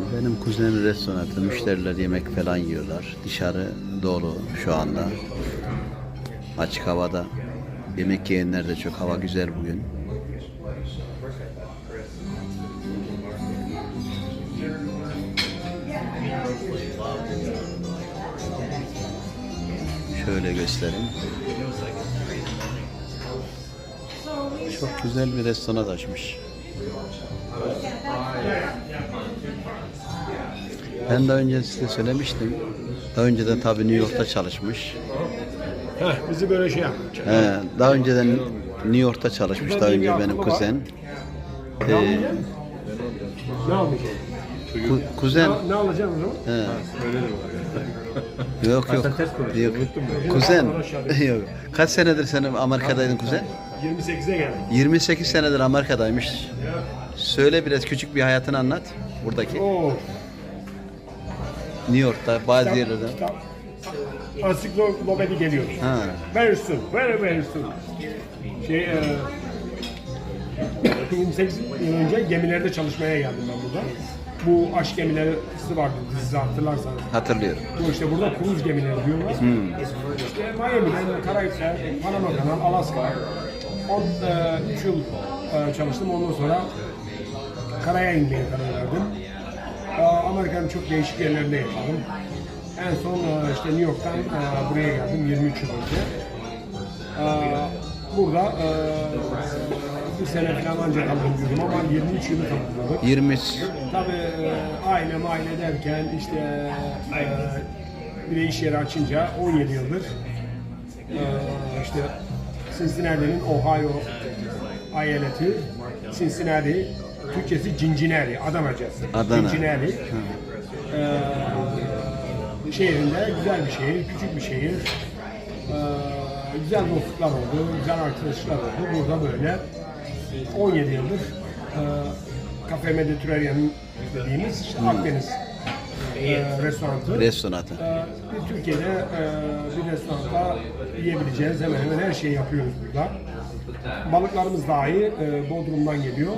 Benim kuzenin restoranı, müşteriler yemek falan yiyorlar. Dışarı dolu şu anda. Açık havada. Yemek yiyenler de çok. Hava güzel bugün. Şöyle göstereyim. Çok güzel bir restoran açmış. Ben daha önce size söylemiştim. Daha önceden tabii New York'ta çalışmış. Heh, bizi böyle şey yap. He, daha önceden New York'ta çalışmış daha önce benim kuzen. Ee, Ne almayacağım? ku- kuzen Ne, ne alacağım o zaman? He. Yok yok. Yok. Kuzen. Yok. Kaç senedir sen Amerika'daydın kuzen? 28'e geldim. 28 senedir Amerika'daymış. Söyle biraz küçük bir hayatını anlat. Buradaki Oo. New York'ta bazı yerlerde. Kitap. Ansiklopedi geliyor. Ha. Very soon. Very very soon. Şey, e, 28 yıl önce gemilerde çalışmaya geldim ben burada. Bu aşk gemileri vardı dizisi hatırlarsanız. Hatırlıyorum. Bu işte burada kruz gemileri diyorlar. İşte Miami'den Karayipler, Panama Kanal, Alaska. 13 yıl e, çalıştım. Ondan sonra karaya inmeye karar verdim. Çok değişik yerlerinde yaşadım. En son e, işte New York'tan e, buraya geldim 23 yıl önce. E, Burada bir sene falan ancak kaldım diyordum ama 23 yılı tamamladık. 20 Tabii e, aile derken işte bir de iş yeri açınca 17 yıldır işte Cincinnati'nin Ohio eyaleti Cincinnati Türkçesi Cincinnati Adanacası Adana. Cincinnati e, şehrinde güzel bir şehir küçük bir şehir e, güzel dostluklar oldu güzel arkadaşlar oldu burada böyle 17 yıldır e, Cafe Mediterranean dediğimiz işte Akdeniz e, restoranı. restoranı. E, Türkiye'de e, bir restoranda yiyebileceğiniz hemen hemen her şeyi yapıyoruz burada. Balıklarımız dahi e, Bodrum'dan geliyor.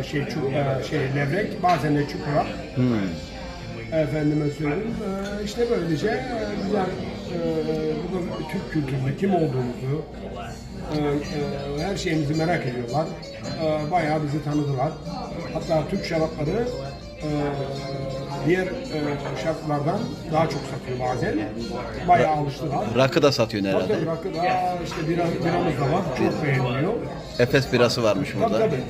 E, şey, çuk, e, şey levrek, bazen de çupra. Efendime söyleyeyim. E, işte böylece e, güzel e, burada Türk kültürünü, kim olduğumuzu, e, e, her şeyimizi merak ediyorlar. E, bayağı bizi tanıdılar. Hatta Türk şarapları e, diğer e, şaraplardan daha çok satıyor bazen. Bayağı alıştılar. Rakı da Tabii herhalde. tabii rakı da işte bira, biramız da var. Çok beğeniliyor. Efes birası varmış Tabii burada. tabii.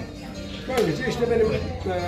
Böylece işte benim e,